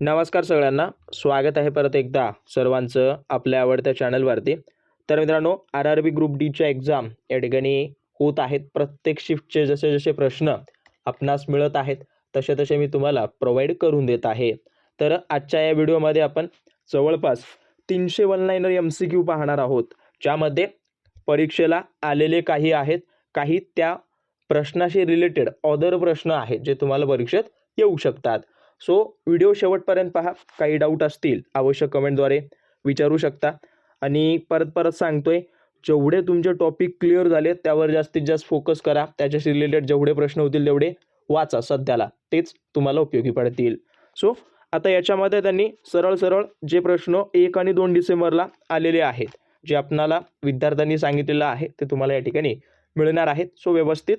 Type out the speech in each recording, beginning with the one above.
नमस्कार सगळ्यांना. स्वागत आहे परत एकदा सर्वांचं आपल्या आवडत्या चॅनलवरती. तर मित्रांनो आर आर बी ग्रुप डीच्या एक्झाम या ठिकाणी होत आहेत. प्रत्येक शिफ्टचे जसे जसे प्रश्न आपणास मिळत आहेत तसे तसे मी तुम्हाला प्रोव्हाइड करून देत आहे. तर आजच्या या व्हिडिओमध्ये आपण जवळपास तीनशे one liner M C Q पाहणार आहोत. ज्यामध्ये परीक्षेला आलेले काही आहेत काही त्या प्रश्नाशी रिलेटेड ऑदर प्रश्न आहेत जे तुम्हाला परीक्षेत येऊ शकतात. सो व्हिडिओ शेवटपर्यंत पहा. काही डाऊट असतील आवश्यक कमेंटद्वारे विचारू शकता. आणि परत परत सांगतोय जेवढे तुमचे टॉपिक क्लिअर झाले त्यावर जास्तीत जास्त फोकस करा. त्याच्याशी रिलेटेड जेवढे प्रश्न होतील तेवढे वाचा सध्याला. तेच तुम्हाला उपयोगी पडतील. सो आता याच्यामध्ये त्यांनी सरळ सरळ जे प्रश्न एक आणि दोन डिसेंबरला आलेले आहेत जे आपणाला विद्यार्थ्यांनी सांगितलेलं आहे ते तुम्हाला या ठिकाणी मिळणार आहेत. सो व्यवस्थित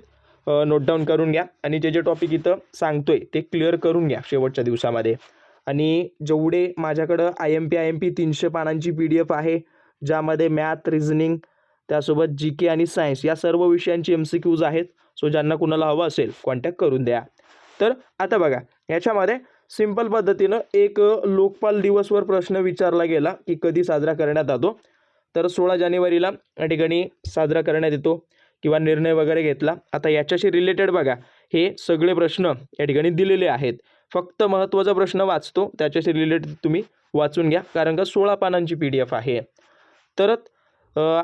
नोट डाऊन करून घ्या. आणि जे जे टॉपिक इथं सांगतोय ते क्लिअर करून घ्या शेवटच्या दिवसामध्ये. आणि जेवढे माझ्याकडं I M P I M P तीनशे पानांची पी डी एफ आहे ज्यामध्ये मॅथ रिझनिंग त्यासोबत जी के आणि सायन्स या सर्व विषयांची एम सी क्यूज आहेत. सो ज्यांना कुणाला हवं असेल कॉन्टॅक्ट करून द्या. तर आता बघा याच्यामध्ये सिंपल पद्धतीनं एक लोकपाल दिवसवर प्रश्न विचारला गेला की कधी साजरा करण्यात येतो तर सोळा जानेवारीला या ठिकाणी साजरा करण्यात येतो. किंवा निर्णय वगैरे घेतला. आता याच्याशी रिलेटेड बघा. हे सगळे प्रश्न या ठिकाणी दिलेले आहेत. फक्त महत्त्वाचा प्रश्न वाचतो. त्याच्याशी रिलेटेड तुम्ही वाचून घ्या. कारण का सोळा पानांची पी डी एफ आहे तर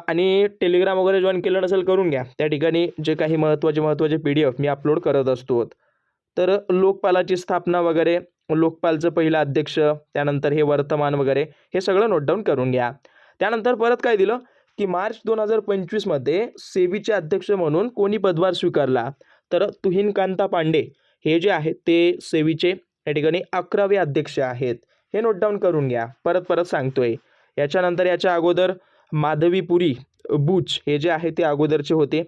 आणि टेलिग्राम वगैरे जॉईन केलं नसेल करून घ्या. त्या ठिकाणी जे काही महत्त्वाचे महत्त्वाचे पी डी एफ मी अपलोड करत असतो तर लोकपालाची स्थापना वगैरे लोकपालचं पहिलं अध्यक्ष त्यानंतर हे वर्तमान वगैरे हे सगळं नोट डाऊन करून घ्या. त्यानंतर परत काय दिलं? की मार्च दोन हजार पंचवीसमध्ये सेबीचे अध्यक्ष म्हणून कोणी पदभार स्वीकारला? तर तुहिनकांता पांडे. हे जे आहेत ते सेबीचे या ठिकाणी अकरावे अध्यक्ष आहेत. हे नोट डाऊन करून घ्या. परत परत सांगतोय. याच्यानंतर याच्या अगोदर माधवीपुरी बुच हे जे आहे ते अगोदरचे होते.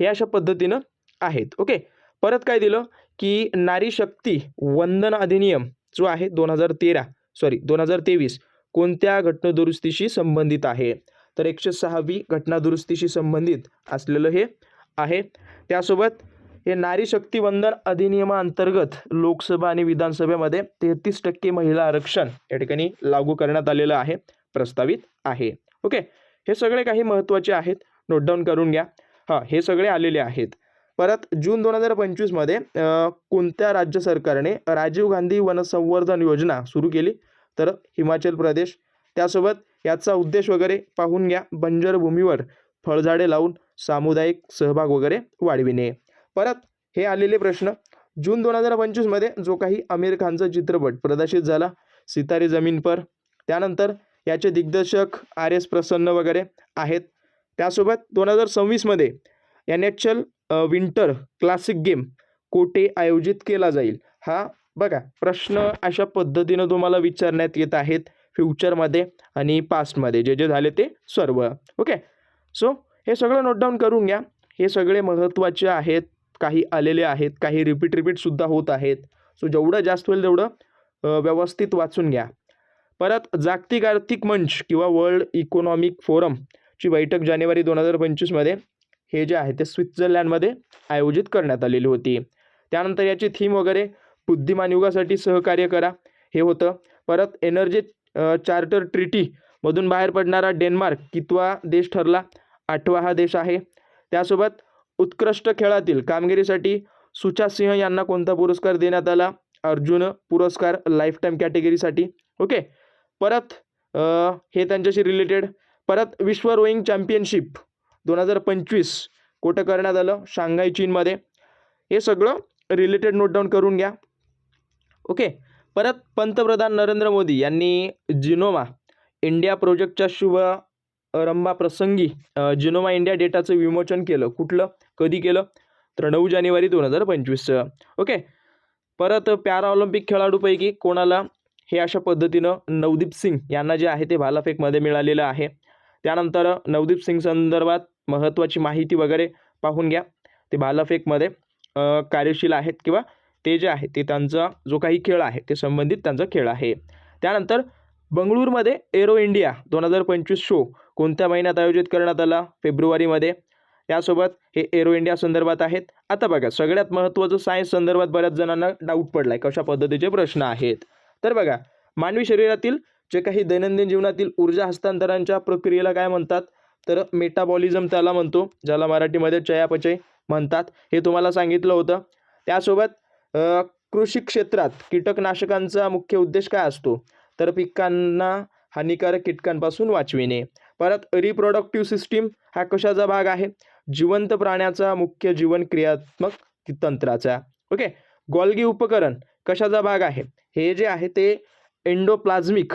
हे अशा पद्धतीनं आहेत. ओके? परत काय दिलं? की नारी शक्ती वंदन अधिनियम जो आहे दोन हजार तेरा सॉरी दोन हजार तेवीस कोणत्या घटनादुरुस्तीशी संबंधित आहे? तर एकशे सहावी घटनादुरुस्तीशी संबंधित असलेलं हे आहे. त्यासोबत हे नारी शक्ती वंदन अधिनियमाअंतर्गत लोकसभा आणि विधानसभेमध्ये तेहतीस टक्के महिला आरक्षण या ठिकाणी लागू करण्यात आलेलं आहे प्रस्तावित आहे. ओके? हे सगळे काही महत्त्वाचे आहेत. नोट डाऊन करून घ्या. हां हे सगळे आलेले आहेत. परत जून दोन हजार पंचवीसमध्ये कोणत्या राज्य सरकारने राजीव गांधी वनसंवर्धन योजना सुरू केली? तर हिमाचल प्रदेश. त्यासोबत याचा उद्देश वगैरे पाहून घ्या. बंजर भूमीवर फळझाडे लावून सामुदायिक सहभाग वगैरे वाढविणे. परत हे आलेले प्रश्न. जून दोन हजार पंचवीसमध्ये जो काही आमिर खानचा चित्रपट प्रदर्शित झाला सितारे जमीन पर. त्यानंतर याचे दिग्दर्शक आर एस प्रसन्न वगैरे आहेत. त्यासोबत दोन हजार सव्वीसमध्ये N H L winter classic game कोठे आयोजित केला जाईल? हा बघा प्रश्न अशा पद्धतीनं तुम्हाला विचारण्यात येत आहेत. फ्युचरमध्ये आणि पास्टमध्ये जे जे झाले ते सर्व. ओके? सो हे सगळं नोट डाऊन करून घ्या. हे सगळे महत्त्वाचे आहेत. काही आलेले आहेत. काही रिपीट रिपीटसुद्धा होत आहेत. सो जेवढं जास्त होईल तेवढं व्यवस्थित वाचून घ्या. परत जागतिक आर्थिक मंच किंवा वर्ल्ड इकॉनॉमिक फोरमची बैठक जानेवारी दोन हजार पंचवीसमध्ये हे जे आहे ते स्वित्झर्लंडमध्ये आयोजित करण्यात आलेली होती. त्यानंतर याची थीम वगैरे बुद्धिमान युगासाठी सहकार्य करा. हे होतं. परत एनर्जी चार्टर ट्रिटीमधून बाहेर पडणारा डेन्मार्क कितवा देश ठरला? आठवा हा देश आहे. त्यासोबत उत्कृष्ट खेळातील कामगिरीसाठी सुचा सिंह यांना कोणता पुरस्कार देण्यात आला? अर्जुन पुरस्कार लाईफ टाईम कॅटेगरीसाठी ओके. परत हे त्यांच्याशी रिलेटेड परत विश्व रोईंग चॅम्पियनशिप दोन हजार पंचवीस कुठं करण्यात आलं? शांघाई चीनमध्ये. हे सगळं रिलेटेड नोट डाऊन करून घ्या. ओके. परत पंतप्रधान नरेंद्र मोदी यांनी जिनोमा इंडिया प्रोजेक्टच्या शुभ रंभाप्रसंगी जिनोमा इंडिया डेटाचं विमोचन केलं. कुठलं? कधी केलं? तर नऊ जानेवारी दोन हजार पंचवीसचं ओके? परत पॅरा ऑलिम्पिक खेळाडूपैकी कोणाला हे अशा पद्धतीनं नवदीप सिंग यांना जे आहे ते भालाफेकमध्ये मिळालेलं आहे. त्यानंतर नवदीप सिंग संदर्भात महत्त्वाची माहिती वगैरे पाहून घ्या. ते भालाफेकमध्ये कार्यशील आहेत किंवा ते जे आहे ते त्यांचा जो काही खेळ आहे ते संबंधित त्यांचा खेळ आहे. त्यानंतर बंगळूरमध्ये एरो इंडिया दोन हजार पंचवीस शो कोणत्या महिन्यात आयोजित करण्यात आला? फेब्रुवारीमध्ये. यासोबत हे एरो इंडिया संदर्भात आहेत. आता बघा सगळ्यात महत्त्वाचं सायन्स संदर्भात बऱ्याच जणांना डाऊट पडला आहे कशा पद्धतीचे प्रश्न आहेत. तर बघा मानवी शरीरातील जे काही दैनंदिन जीवनातील ऊर्जा हस्तांतरणाच्या प्रक्रियेला काय म्हणतात? तर मेटाबॉलिझम त्याला म्हणतो ज्याला मराठीमध्ये चयापचय म्हणतात. हे तुम्हाला सांगितलं होतं. त्यासोबत कृषी क्षेत्रात कीटकनाशकांचा मुख्य उद्देश काय असतो? तर पिकांना हानिकारक कीटकांपासून वाचविणे. परत रिप्रोडक्टिव्ह सिस्टीम हा कशाचा भाग आहे? जिवंत प्राण्याचा मुख्य जीवन क्रियात्मक तंत्राचा. ओके? गॉल्गी उपकरण कशाचा भाग आहे? हे जे आहे ते एंडोप्लाझ्मिक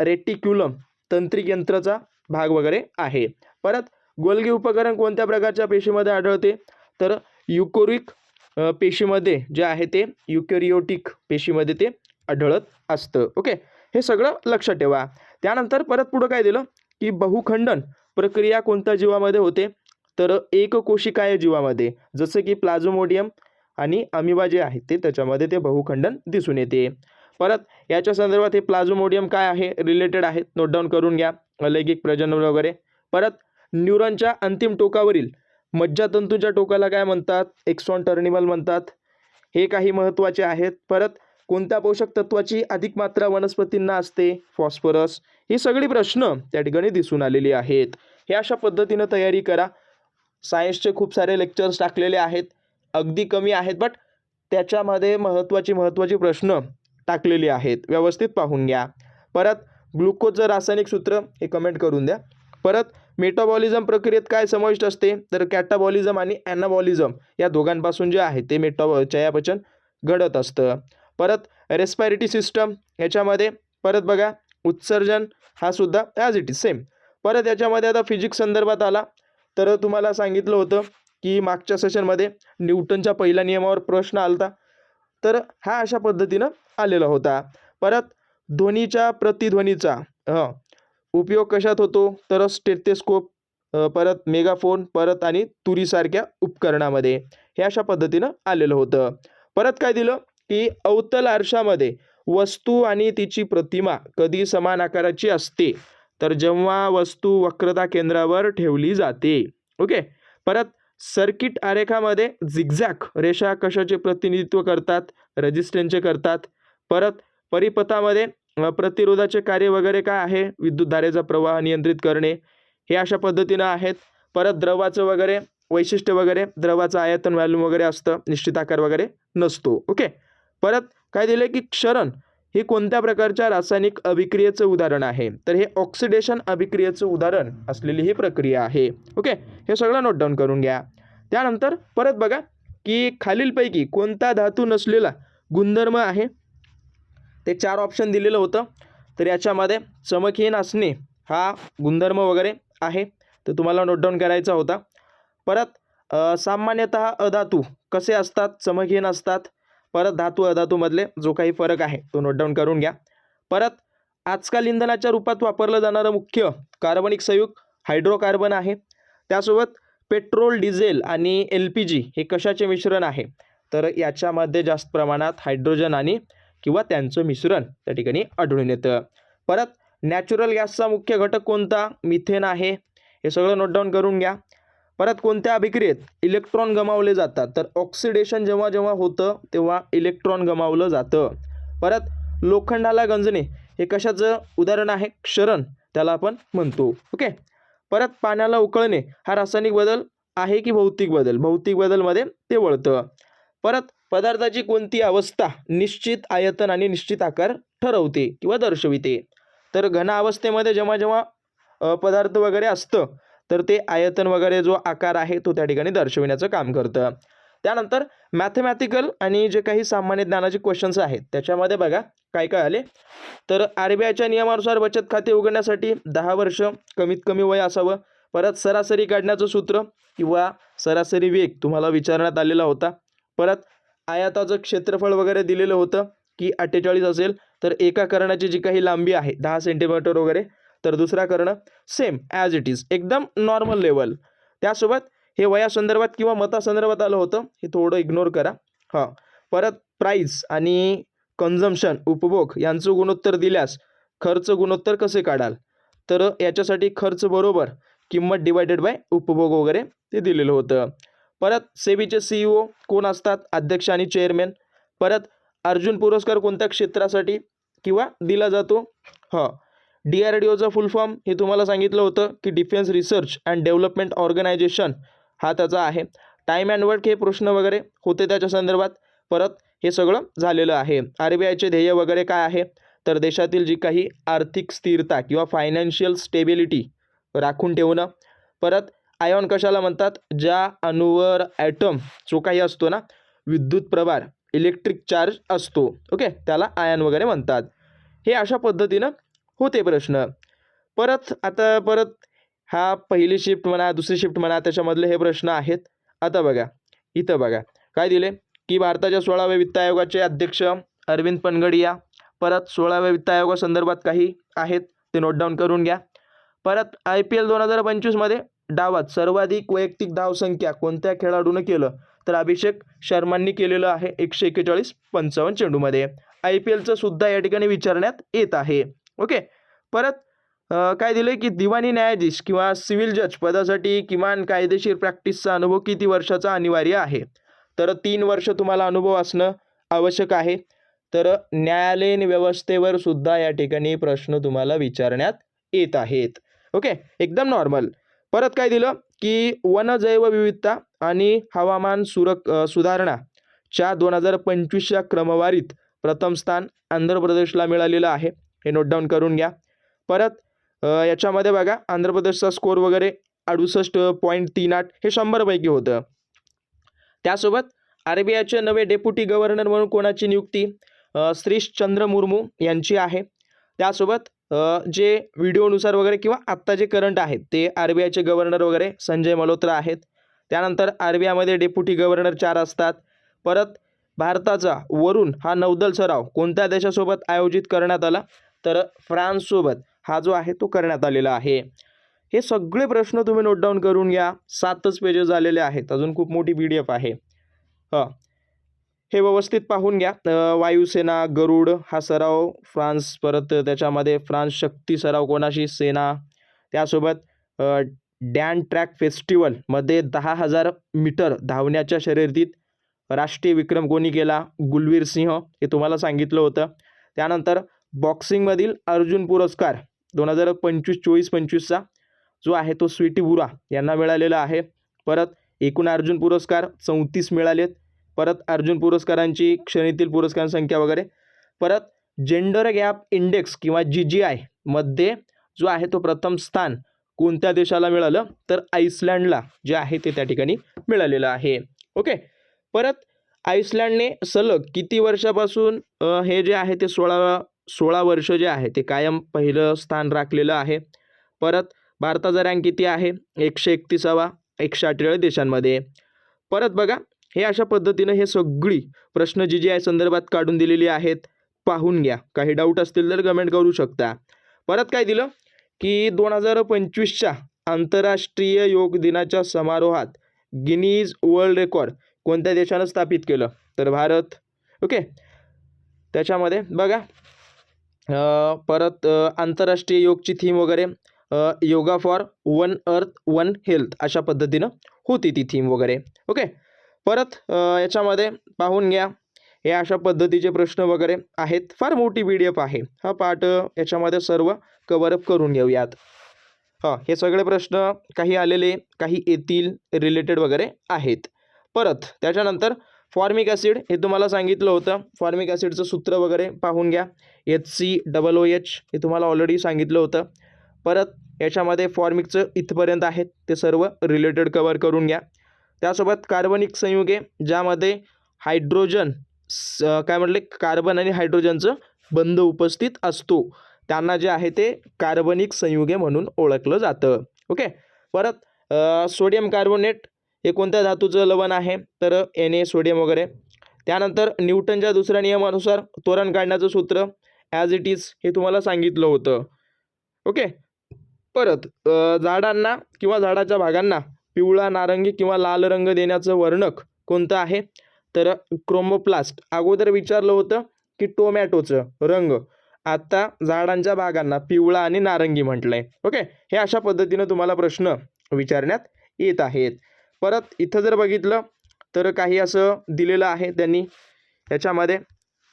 रेटिक्युलम तंत्रिक यंत्राचा भाग वगैरे आहे. परत गोल्गी उपकरण कोणत्या प्रकारच्या पेशीमध्ये आढळते? तर युकोरिक पेशीमध्ये जे आहे ते युकॅरियोटिक पेशीमध्ये ते आढळत असतं. ओके? हे सगळं लक्षात ठेवा. त्यानंतर परत पुढं काय दिलं? की बहुखंडन प्रक्रिया कोणत्या जीवामध्ये होते? तर एक कोशिकाय जीवामध्ये जसं की प्लाझोमोडियम आणि अमिबा जे आहे ते त्याच्यामध्ये ते बहुखंडन दिसून येते. परत याच्या संदर्भात हे प्लाझोमोडियम काय आहे? रिलेटेड आहेत नोट डाऊन करून घ्या. अलैगिक प्रजनन वगैरे. परत न्यूरॉनच्या अंतिम टोकावरील मज्जातंतूच्या टोकाला काय म्हणतात? एक्सॉन टर्निमल म्हणतात. हे काही महत्त्वाचे आहेत. परत कोणत्या पोषक तत्वाची अधिक मात्रा वनस्पतींना असते? फॉस्फरस ही सगळी प्रश्न त्या ठिकाणी दिसून आलेली आहेत. हे अशा पद्धतीनं तयारी करा. सायन्सचे खूप सारे लेक्चर्स टाकलेले आहेत. अगदी कमी आहेत बट त्याच्यामध्ये महत्त्वाची महत्त्वाची प्रश्न टाकलेली आहेत. व्यवस्थित पाहून घ्या. परत ग्लुकोजचं रासायनिक सूत्र हे कमेंट करून द्या. परत मेटाबॉलिझम प्रक्रियेत काय समाविष्ट असते? तर कॅटाबॉलिझम आणि ॲनाबॉलिझम या दोघांपासून जे आहे ते मेटाबॉ चयापचन घडत असतं. परत रेस्पायरेटरी सिस्टम याच्यामध्ये परत बघा उत्सर्जन हा सुद्धा ॲज इट इज सेम परत याच्यामध्ये आता फिजिक्स संदर्भात आला तर तुम्हाला सांगितलं होतं की मागच्या सेशनमध्ये न्यूटनच्या पहिल्या नियमावर प्रश्न आलता. तर हा अशा पद्धतीनं आलेला होता. परत ध्वनीच्या प्रतिध्वनीचा हं उपयोग कशात होतो? तर स्टेथेस्कोप परत मेगाफोन परत आणि तुरीसारख्या उपकरणामध्ये. हे अशा पद्धतीनं आलेलं होतं. परत काय दिलं? की अवतल आरशामध्ये वस्तू आणि तिची प्रतिमा कधी समान आकाराची असते तर जेव्हा वस्तू वक्रता केंद्रावर ठेवली जाते. ओके? परत सर्किट आरेखामध्ये झिगझॅक रेषा कशाचे प्रतिनिधित्व करतात? रजिस्टन्सचे करतात. परत परिपथामध्ये प्रतिरोधाचे कार्य वगैरे काय आहे? विद्युतधारेचा प्रवाह नियंत्रित करणे हे अशा पद्धतीनं आहेत. परत द्रवाचं वगैरे वैशिष्ट्य वगैरे द्रवाचं आयतन व्हॅल्यूम वगैरे असतं निश्चित आकार वगैरे नसतो. ओके? परत काय दिलं की क्षरण हे कोणत्या प्रकारच्या रासायनिक अभिक्रियेचं उदाहरण आहे? तर हे ऑक्सिडेशन अभिक्रियेचं उदाहरण असलेली ही प्रक्रिया आहे. ओके? हे सगळं नोट डाऊन करून घ्या. त्यानंतर परत बघा की खालीलपैकी कोणता धातू नसलेला गुणधर्म आहे? ते चार ऑप्शन दिलेलं होतं. तर याच्यामध्ये चमकहीन असणे हा गुणधर्म वगैरे आहे. तर तुम्हाला नोट डाऊन करायचा होता. परत सामान्यतः सामान्यतः अधातू कसे असतात? चमकहीन असतात. परत धातू अधातूमधले जो काही फरक आहे तो नोट डाऊन करून घ्या. परत आजकाल इंधनाच्या रूपात वापरलं जाणारं मुख्य कार्बनिक संयुग हायड्रोकार्बन आहे. त्यासोबत पेट्रोल डिझेल आणि एल पी जी हे कशाचे मिश्रण आहे? तर याच्यामध्ये जास्त प्रमाणात हायड्रोजन आणि किंवा त्यांचं मिश्रण त्या ठिकाणी आढळून येतं. परत नॅचरल गॅसचा मुख्य घटक कोणता? मिथेन आहे. हे सगळं नोट डाऊन करून घ्या. परत कोणत्या अभिक्रियेत इलेक्ट्रॉन गमावले जातात? तर ऑक्सिडेशन जेव्हा जेव्हा होतं तेव्हा इलेक्ट्रॉन गमावलं जातं. परत लोखंडाला गंजणे हे कशाचं उदाहरण आहे? क्षरण त्याला आपण म्हणतो. ओके परत पाण्याला उकळणे हा रासायनिक बदल आहे की भौतिक बदल? भौतिक बदलमध्ये ते वळतं. परत पदार्थाची कोणती अवस्था निश्चित आयतन आणि निश्चित आकार ठरवते किंवा दर्शविते? तर घन अवस्थेमध्ये जेव्हा जेव्हा पदार्थ वगैरे असतं तर ते आयतन वगैरे जो आकार आहे तो त्या ठिकाणी दर्शविण्याचं काम करतं. त्यानंतर मॅथमॅटिकल आणि जे काही सामान्य ज्ञानाचे क्वेश्चन्स आहेत त्याच्यामध्ये बघा काय काय आले. तर आर बी आयच्या नियमानुसार बचत खाते उघडण्यासाठी दहा वर्ष कमीत कमी वय असावं. परत सरासरी काढण्याचं सूत्र किंवा सरासरी वेग तुम्हाला विचारण्यात आलेला होता. परत आयाताचं क्षेत्रफळ वगैरे दिलेलं होतं की अठ्ठेचाळीस असेल तर एका कर्णाची जी काही लांबी आहे दहा सेंटीमीटर वगैरे तर दुसरा कर्ण सेम ॲज इट इज एकदम नॉर्मल लेवल त्यासोबत हे वयासंदर्भात किंवा मतासंदर्भात आलं होतं हे थोडं इग्नोर करा. हां. परत प्राईस आणि कन्झम्शन उपभोग यांचं गुणोत्तर दिल्यास खर्च गुणोत्तर कसे काढाल? तर याच्यासाठी खर्च बरोबर किंमत डिवायडेड बाय उपभोग वगैरे ते दिलेलं होतं. परत सेबीचे सीईओ कोण असतात? अध्यक्ष आणि चेअरमॅन परत अर्जुन पुरस्कार कोणत्या क्षेत्रासाठी किंवा दिला जातो? ह. डी आर डी ओचा फुल फॉर्म हे तुम्हाला सांगितलं होतं की defence research and development organisation हा त्याचा आहे. टाईम अँड वर्क हे प्रश्न वगैरे होते त्याच्या संदर्भात. परत हे सगळं झालेलं आहे. आर बी आयचे ध्येय वगैरे काय आहे? तर देशातील जी काही आर्थिक स्थिरता किंवा फायनान्शियल स्टेबिलिटी राखून ठेवणं. परत आयॉन कशाला म्हणतात? ज्या अणुवर ॲटम जो काही असतो ना विद्युत प्रभार इलेक्ट्रिक चार्ज असतो. ओके त्याला आयन वगैरे म्हणतात. हे अशा पद्धतीनं होते प्रश्न. परत आता परत हा पहिली शिफ्ट म्हणा दुसरी शिफ्ट म्हणा त्याच्यामधले हे प्रश्न आहेत. आता बघा. इथं बघा. काय दिले? की भारताच्या सोळाव्या वित्त आयोगाचे अध्यक्ष अरविंद पनगडिया. परत सोळाव्या वित्त आयोगासंदर्भात काही आहेत ते नोट डाऊन करून घ्या. परत आय पी एल दोन हजार पंचवीसमध्ये डावात सर्वाधिक वैयक्तिक धावसंख्या कोणत्या खेळाडूनं केलं? तर अभिषेक शर्मांनी केलेलं आहे एकशे एक्केचाळीस पंचावन्न चेंडूमध्ये. आय पी एलचं सुद्धा या ठिकाणी विचारण्यात येत आहे. ओके? परत काय दिलं की दिवाणी न्यायाधीश किंवा सिव्हिल जज पदासाठी किमान कायदेशीर प्रॅक्टिसचा अनुभव किती वर्षाचा अनिवार्य आहे? तर तीन वर्ष तुम्हाला अनुभव असणं आवश्यक आहे. तर न्यायालयीन व्यवस्थेवर सुद्धा या ठिकाणी प्रश्न तुम्हाला विचारण्यात येत आहेत. ओके? एकदम नॉर्मल. परत काय दिलं? की वन जैवविविधता आणि हवामान सुरक सुधारणा च्या दोन हजार पंचवीसच्या क्रमवारीत प्रथम स्थान आंध्र प्रदेशला मिळालेलं आहे. हे नोट डाऊन करून घ्या. परत याच्यामध्ये बघा आंध्र प्रदेशचा स्कोर वगैरे अडुसष्ट पॉईंट तीन आठ हे शंभरपैकी होतं. त्यासोबत आर बी आयचे नवे डेप्युटी गव्हर्नर म्हणून कोणाची नियुक्ती? श्रीश चंद्र मुर्मू यांची आहे. त्यासोबत जे व्हिडिओनुसार वगैरे किंवा आत्ता जे करंट आहेत ते आर बी आयचे गव्हर्नर वगैरे संजय मल्होत्रा आहेत. त्यानंतर आर बी आयमध्ये डेप्युटी गव्हर्नर चार असतात. परत भारताचा वरून हा नौदल सराव कोणत्या देशासोबत आयोजित करण्यात आला? तर फ्रान्ससोबत हा जो आहे तो करण्यात आलेला आहे. हे सगळे प्रश्न तुम्ही नोट डाऊन करून घ्या. सातच पेजेस झालेले आहेत. अजून खूप मोठी पी डी एफ आहे. हां. हे व्यवस्थित पाहून घ्या. वायुसेना गरुड हा सराव फ्रान्स परत त्याच्यामध्ये फ्रान्स शक्ती सराव कोणाशी? सेना. त्यासोबत डॅन ट्रॅक फेस्टिवलमध्ये दहा हजार मीटर धावण्याच्या शर्यतीत राष्ट्रीय विक्रम कोणी केला? गुलवीर सिंह हे तुम्हाला सांगितलं होतं. त्यानंतर बॉक्सिंगमधील अर्जुन पुरस्कार दोन हजार पंचवीस चोवीस पंचवीसचा जो आहे तो स्वीटी बुरा यांना मिळालेला आहे. परत एकूण अर्जुन पुरस्कार चौतीस मिळालेत. परत अर्जुन पुरस्कारांची श्रेणीतील पुरस्कारांची संख्या वगैरे. परत जेंडर गॅप इंडेक्स किंवा जी जी आयमध्ये जो आहे तो प्रथम स्थान कोणत्या देशाला मिळालं? तर आईसलँडला जे आहे ते त्या ठिकाणी मिळालेलं आहे. ओके? परत आईसलँडने सलग किती वर्षापासून हे जे आहे ते सोळा सोळा वर्ष जे आहे ते कायम पहिलं स्थान राखलेलं आहे. परत भारताचा रँक किती आहे? एकशे एकतीसावा एकशे अठ्ठेचाळीस देशांमध्ये. परत बघा हे अशा पद्धतीनं हे सगळी प्रश्न जी जी आहे संदर्भात काढून दिलेली आहेत पाहून घ्या. काही डाऊट असतील तर कमेंट करू शकता. परत काय दिलं? की दोन हजार पंचवीसच्या आंतरराष्ट्रीय योग दिनाच्या समारोहात गिनीज वर्ल्ड रेकॉर्ड कोणत्या देशानं स्थापित केलं? तर भारत. ओके? त्याच्यामध्ये बघा. परत आंतरराष्ट्रीय योगची थीम वगैरे yoga for one earth one health अशा पद्धतीनं होती ती थीम वगैरे. ओके? परत याच्यामध्ये पाहून घ्या. हे अशा पद्धतीचे प्रश्न वगैरे आहेत. फार मोठी पी डी एफ आहे. हा पाठ याच्यामध्ये सर्व कवरअप करून घेऊयात. हां हे सगळे प्रश्न काही आलेले काही येतील रिलेटेड वगैरे आहेत. परत त्याच्यानंतर फॉर्मिक ॲसिड हे तुम्हाला सांगितलं होतं. फॉर्मिक ॲसिडचं सूत्र वगैरे पाहून घ्या. H C double O H हे तुम्हाला ऑलरेडी सांगितलं होतं. परत याच्यामध्ये फॉर्मिकचं इथपर्यंत आहेत ते सर्व रिलेटेड कवर करून घ्या. त्यासोबत कार्बनिक संयुगे ज्यामध्ये हायड्रोजन स काय म्हटले? कार्बन आणि हायड्रोजनचं बंध उपस्थित असतो. त्यांना जे आहे ते कार्बनिक संयुगे म्हणून ओळखलं जातं. ओके? परत सोडियम कार्बोनेट हे कोणत्या धातूचं लवण आहे? तर एन ए सोडियम वगैरे. त्यानंतर न्यूटनच्या दुसऱ्या नियमानुसार तोरण काढण्याचं सूत्र ॲज इट इज हे तुम्हाला सांगितलं होतं. ओके? परत झाडांना किंवा झाडाच्या भागांना पिवळा नारंगी किंवा लाल रंग देण्याचं वर्णक कोणतं आहे? तर क्रोमोप्लास्ट. अगोदर विचारलं होतं की टोमॅटोचं रंग. आता झाडांच्या भागांना पिवळा आणि नारंगी म्हटलं आहे ओके? हे अशा पद्धतीनं तुम्हाला प्रश्न विचारण्यात येत आहेत. परत इथं जर बघितलं तर काही असं दिलेलं आहे त्यांनी याच्यामध्ये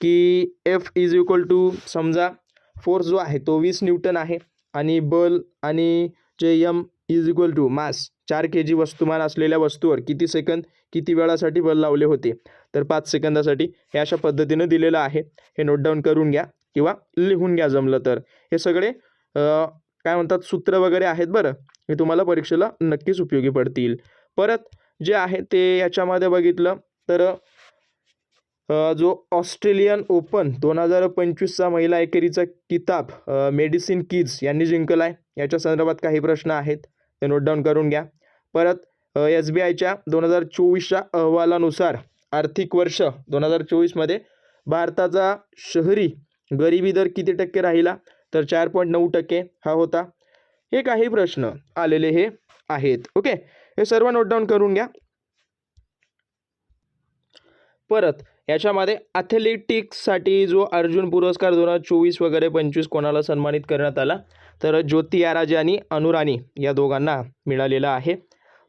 की एफ इज इक्वल टू समजा फोर्स जो आहे तो वीस न्यूटन आहे आणि बल आणि जे M is equal to mass चार के जी वस्तुमान असलेल्या वस्तूवर किती सेकंद किती वेळासाठी बल लावले होते? तर पाच सेकंदासाठी हे अशा पद्धतीनं दिलेलं आहे. हे नोट डाऊन करून घ्या किंवा लिहून घ्या जमलं तर. हे सगळे काय म्हणतात सूत्र वगैरे आहेत बरं. हे तुम्हाला परीक्षेला नक्कीच उपयोगी पडतील. परत जे आहे ते याच्यामध्ये बघितलं तर जो ऑस्ट्रेलियन ओपन दोन हजार पंचवीसचा महिला एकेरीचा किताब मेडिसिन किड्स यांनी जिंकला आहे याच्या संदर्भात काही प्रश्न आहेत. ते नोट डाऊन करून घ्या. परत एस बी आयच्या दोन हजार चोवीसच्या अहवालानुसार आर्थिक वर्ष दोन हजार चोवीसमध्ये भारताचा शहरी गरिबी दर किती टक्के राहिला? तर चार पॉईंट नऊ टक्के हा होता. हे काही प्रश्न आलेले हे आहेत. ओके? हे सर्व नोट डाऊन करून घ्या. परत याच्यामध्ये ॲथलेटिक्ससाठी जो अर्जुन पुरस्कार दोन हजार चोवीस वगैरे पंचवीस कोणाला सन्मानित करण्यात आला? तर ज्योती याराजे आणि अनुराणी या दोघांना मिळालेलं आहे.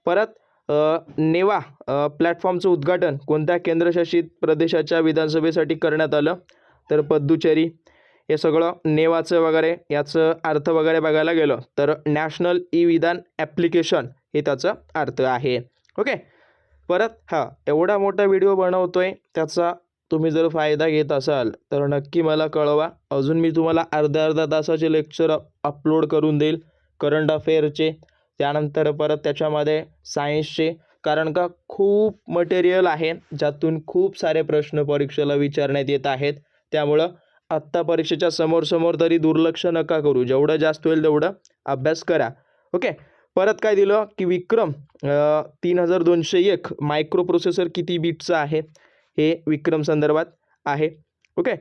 परत नेवा प्लॅटफॉर्मचं उद्घाटन कोणत्या केंद्रशासित प्रदेशाच्या विधानसभेसाठी करण्यात आलं? तर पद्दुचेरी हे सगळं नेवाचं वगैरे याचं अर्थ वगैरे बघायला गेलं तर नॅशनल ई विधान ॲप्लिकेशन हे त्याचं अर्थ आहे. ओके? परत हा एवढा मोठा व्हिडिओ बनवतो आहे त्याचा तुम्ही जर फायदा घेत असाल तर नक्की मला कळवा. अजून मी तुम्हाला अर्ध्या अर्धा तासाचे लेक्चर अपलोड करून देईल करंट अफेअरचे त्यानंतर परत त्याच्यामध्ये सायन्सचे कारण का खूप मटेरियल आहे ज्यातून खूप सारे प्रश्न परीक्षेला विचारण्यात येत आहेत. त्यामुळं आत्ता परीक्षेच्या समोर समोर तरी दुर्लक्ष नका करू. जेवढं जास्त होईल तेवढं अभ्यास करा. ओके? परत काय दिलं की विक्रम तीन हजार दोनशे एक मायक्रो प्रोसेसर किती बीटचा आहे? हे विक्रम संदर्भात आहे. ओके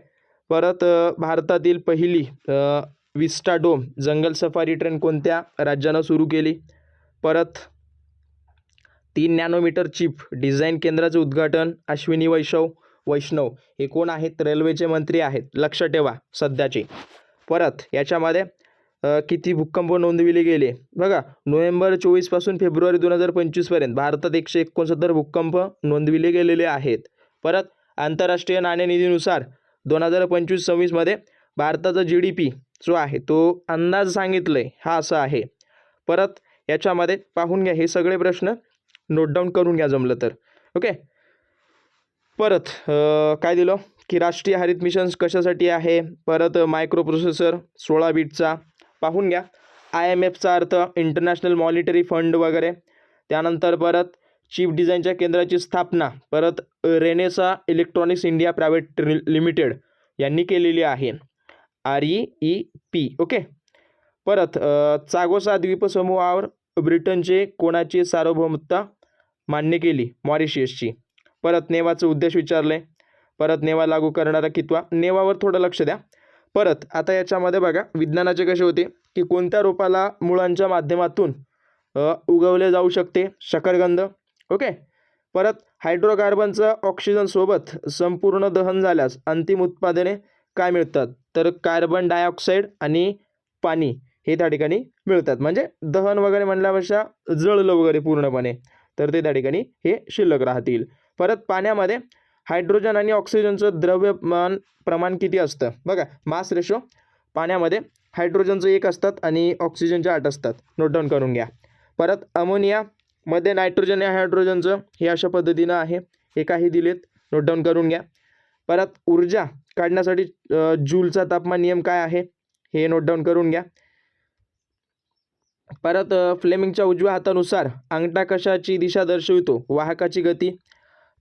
परत भारतातील पहिली vista vistadome jungle safari train कोणत्या राज्यानं सुरू केली? परत तीन नॅनोमीटर चिप डिझाईन केंद्राचं उद्घाटन अश्विनी वैशव वैष्णव हे कोण आहेत? रेल्वेचे मंत्री आहेत. लक्ष ठेवा सध्याचे. परत याच्यामध्ये किती भूकंप नोंदविले गेले? बघा नोव्हेंबर चोवीसपासून फेब्रुवारी दोन हजार पंचवीसपर्यंत भारतात एकशे एकोणसत्तर भूकंप नोंदविले गेलेले आहेत. परत आंतरराष्ट्रीय नाणेनिधीनुसार दोन हजार पंचवीस सव्वीसमध्ये भारताचा जी डी पी जो आहे तो अंदाज सांगितलं आहे हा असा आहे. परत याच्यामध्ये पाहून घ्या हे सगळे प्रश्न नोट डाऊन करून घ्या जमलं तर. ओके परत काय दिलं? की राष्ट्रीय हरित मिशन कशासाठी आहे? परत मायक्रो प्रोसेसर सोळा बीटचा पाहून घ्या. आय एम एफचा अर्थ इंटरनॅशनल मॉनिटरी फंड वगैरे. त्यानंतर परत चीफ डिझाईनच्या केंद्राची स्थापना परत Renesas electronics India private limited यांनी केलेली आहे. R E E P okay? परत चागोसा द्वीपसमूहावर ब्रिटनचे कोणाची सार्वभौमता मान्य केली? मॉरिशियसची. परत नेवाचं उद्देश विचारले परत नेवा लागू करणारा कितवा? नेवावर थोडं लक्ष द्या. परत आता याच्यामध्ये बघा विज्ञानाचे कसे होते की कोणत्या रोपाला मुळांच्या माध्यमातून उगवले जाऊ शकते? शकरगंध ओके. परत हायड्रोकार्बनचं ऑक्सिजनसोबत संपूर्ण दहन झाल्यास अंतिम उत्पादने काय मिळतात? तर कार्बन डायऑक्साईड आणि पाणी हे त्या ठिकाणी मिळतात. म्हणजे दहन वगैरे म्हणल्यापेक्षा जळलं वगैरे पूर्णपणे. तर ते त्या ठिकाणी हे शिल्लक राहतील. परत पाण्यामध्ये हायड्रोजन आणि ऑक्सिजनचं द्रव्यमान प्रमाण किती असतं? बघा मास रेशो पाण्यामध्ये हायड्रोजनचं एक असतात आणि ऑक्सिजनचे आठ असतात. नोट डाऊन करून घ्या. परत अमोनिया मध्ये नायट्रोजन आणि हायड्रोजनचं हे अशा पद्धतीनं आहे. हे काही दिलेत. नोट डाऊन करून घ्या. परत ऊर्जा काढण्यासाठी जूलचा तापमान नियम काय आहे? हे नोट डाऊन करून घ्या. परत फ्लेमिंगच्या उजव्या हातानुसार अंगठा कशाची दिशा दर्शवितो? वाहकाची गती.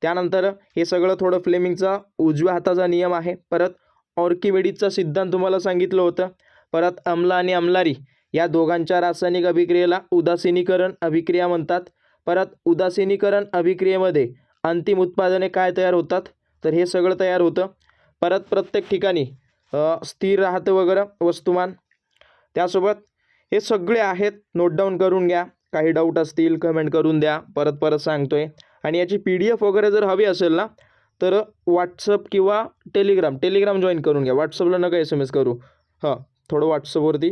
त्यानंतर हे सगळं थोडं फ्लेमिंगचा उजव्या हाताचा नियम आहे. परत ऑर्किमेडिसचा सिद्धांत तुम्हाला सांगितलं होतं. परत अमला आणि अमलारी. या दोघांच्या रासायनिक अभिक्रियेला उदासीनीकरण अभिक्रिया म्हणतात. परत उदासीनीकरण अभिक्रियेमध्ये अंतिम उत्पादने काय तयार होतात? तर हे सगळं तयार होतं. परत प्रत्येक ठिकाणी स्थिर राहतं वगैरे वस्तुमान. त्यासोबत हे सगळे आहेत नोट डाऊन करून घ्या. काही डाऊट असतील कमेंट करून द्या. परत परत सांगतो आहे आणि याची पी डी एफ वगैरे जर हवी असेल ना तर व्हॉट्सअप किंवा टेलिग्राम टेलिग्राम जॉईन करून घ्या. व्हॉट्सअपला नका एस एम एस करू. हां थोडं व्हॉट्सअपवरती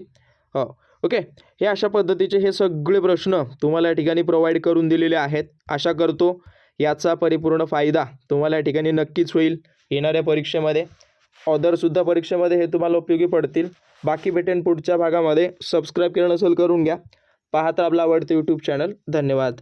हो. ओके? हे अशा पद्धतीचे हे सगळे प्रश्न तुम्हाला या ठिकाणी प्रोव्हाइड करून दिलेले आहेत. आशा करतो याचा परिपूर्ण फायदा तुम्हाला या ठिकाणी नक्कीच होईल येणाऱ्या परीक्षेमध्ये. ऑदरसुद्धा परीक्षेमध्ये हे तुम्हाला उपयोगी पडतील. बाकी भेटेन पुढच्या भागामध्ये. सबस्क्राईब केलं नसेल करून घ्या. पाहता आपला आवडतं यूट्यूब चॅनल धन्यवाद.